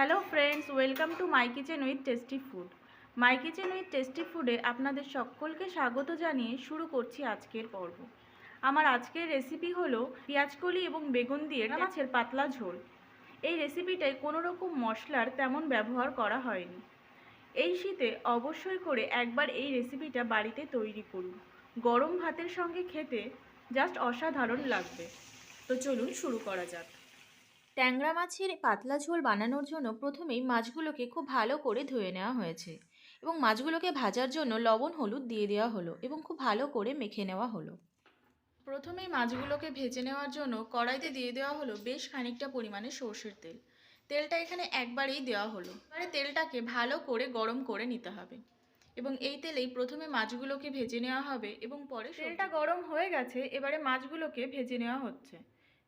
Hello friends welcome to my kitchen with tasty food. My kitchen with tasty ফুডে আপনাদের সকলকে স্বাগত জানিয়ে শুরু করছি আজকের পর্ব। আমার আজকের রেসিপি হলো পেঁয়াজকলি এবং বেগুন দিয়ে মাছের পাতলা ঝোল। এই রেসিপিটায় কোনো রকম মশলার তেমন ব্যবহার করা হয়নি। এই শীতে অবশ্যই করে একবার এই রেসিপিটা বাড়িতে তৈরি করুন। গরম ভাতের সঙ্গে খেতে জাস্ট অসাধারণ লাগবে। তো চলুন শুরু করা যাক। ট্যাংরা মাছের পাতলা ঝোল বানানোর জন্য প্রথমেই মাছগুলোকে খুব ভালো করে ধুয়ে নেওয়া হয়েছে এবং মাছগুলোকে ভাজার জন্য লবণ, হলুদ দিয়ে দেওয়া হলো এবং খুব ভালো করে মেখে নেওয়া হলো। প্রথমেই মাছগুলোকে ভেজে নেওয়ার জন্য কড়াইতে দিয়ে দেওয়া হলো বেশ খানিকটা পরিমাণে সর্ষের তেল। তেলটা এখানে একবারেই দেওয়া হলো। এবারে তেলটাকে ভালো করে গরম করে নিতে হবে এবং এই তেলেই প্রথমে মাছগুলোকে ভেজে নেওয়া হবে এবং পরে তেলটা গরম হয়ে গেছে, এবারে মাছগুলোকে ভেজে নেওয়া হচ্ছে।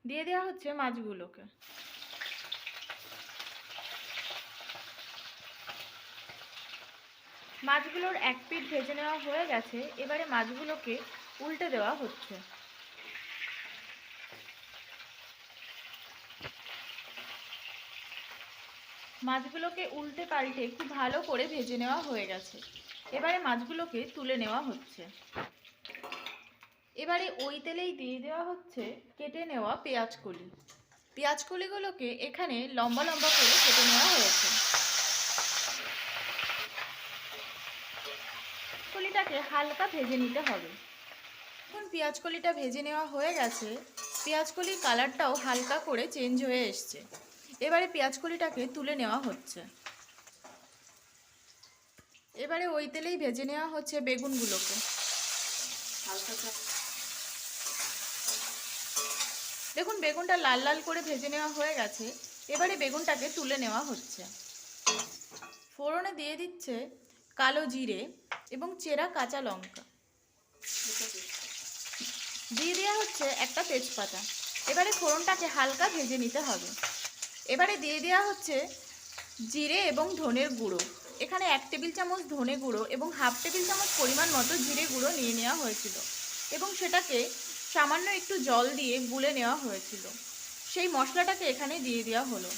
দিয়ে দেওয়া হচ্ছে মাছগুলোকে। মাছগুলোর এক পিঠ ভেজে নেওয়া হয়ে গেছে, এবারে মাছগুলোকে উল্টে দেওয়া হচ্ছে। মাছগুলোকে উল্টে পাল্টে খুব ভালো করে ভেজে নেওয়া হয়ে গেছে। এবারে মাছগুলোকে তুলে নেওয়া হচ্ছে। এবারে ওই তেলেই দিয়ে দেওয়া হচ্ছে কেটে নেওয়া পেঁয়াজ কলি। পেঁয়াজ কলিগুলোকে এখানে লম্বা লম্বা করে কেটে নেওয়া হয়েছে। কলিটাকে হালকা ভেজে নিতে হবে। এখন পেঁয়াজ কলিটা ভেজে নেওয়া হয়ে গেছে। পেঁয়াজ কলির কালারটাও হালকা করে চেঞ্জ হয়ে এসছে। এবারে পেঁয়াজ কলিটাকে তুলে নেওয়া হচ্ছে। এবারে ওই তেলেই ভেজে নেওয়া হচ্ছে বেগুনগুলোকে। দেখুন, বেগুনটা লাল লাল করে ভেজে নেওয়া হয়ে গেছে। এবারে বেগুনটাকে তুলে নেওয়া হচ্ছে। ফোড়নে দিয়ে দিচ্ছে কালো জিরে এবং চেরা কাঁচা লঙ্কা। দিয়ে দেওয়া হচ্ছে একটা তেজপাতা। এবারে ফোড়নটাকে হালকা ভেজে নিতে হবে। এবারে দিয়ে দেওয়া হচ্ছে জিরে এবং ধনের গুঁড়ো। এখানে এক টেবিল চামচ ধনে গুঁড়ো এবং হাফ টেবিল চামচ পরিমাণ মতো জিরে গুঁড়ো নিয়ে নেওয়া হয়েছিল। এবং সেটাকে সামান্য একটু জল দিয়ে গুলে নেওয়া হয়েছিল। সেই মশলাটাকে এখানে দিয়ে দেওয়া হলো।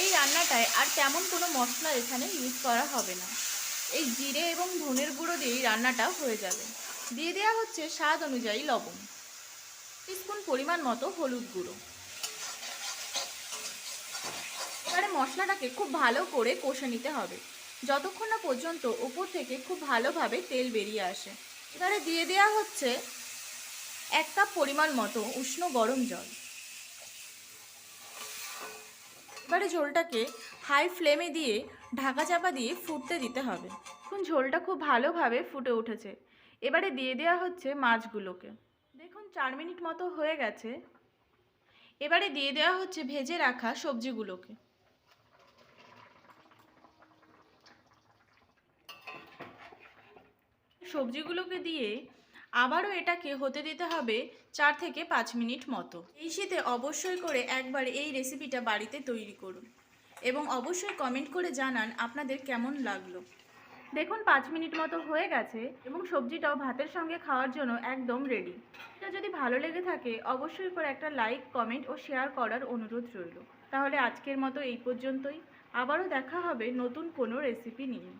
এই রান্নাটায় আর তেমন কোনো মশলা এখানে ইউজ করা হবে না। এই জিরে এবং ধনের গুঁড়ো দিয়েই রান্নাটা হয়ে যাবে। দিয়ে দেওয়া হচ্ছে স্বাদ অনুযায়ী লবণ। স্পুন পরিমাণ মতো হলুদ গুঁড়ো। এবারে মশলাটাকে খুব ভালো করে কষে নিতে হবে। যতক্ষণ না পর্যন্ত উপর থেকে খুব ভালোভাবে তেল বেরিয়ে আসে। এবারে দিয়ে দেওয়া হচ্ছে এক কাপ পরিমাণ মতো উষ্ণ গরম জল। এবারে ঝোলটাকে হাই ফ্লেমে দিয়ে ঢাকা চাপা দিয়ে ফুটতে দিতে হবে। এখন ঝোলটা খুব ভালোভাবে ফুটে উঠেছে। এবারে দিয়ে দেওয়া হচ্ছে মাছগুলোকে। দেখুন, চার মিনিট মতো হয়ে গেছে। এবারে দিয়ে দেওয়া হচ্ছে ভেজে রাখা সবজিগুলোকে। সবজিগুলোকে দিয়ে আবারও এটাকে হতে দিতে হবে চার থেকে পাঁচ মিনিট মতো। এই শীতে অবশ্যই করে একবার এই রেসিপিটা বাড়িতে তৈরি করুন এবং অবশ্যই কমেন্ট করে জানান আপনাদের কেমন লাগল। দেখুন, পাঁচ মিনিট মতো হয়ে গেছে এবং সবজিটাও ভাতের সঙ্গে খাওয়ার জন্য একদম রেডি এটা যদি ভালো লেগে থাকে, অবশ্যই করে একটা লাইক কমেন্ট ও শেয়ার করার অনুরোধ রইল। তাহলে আজকের মতো এই পর্যন্তই। আবারও দেখা হবে নতুন কোনো রেসিপি নিয়ে।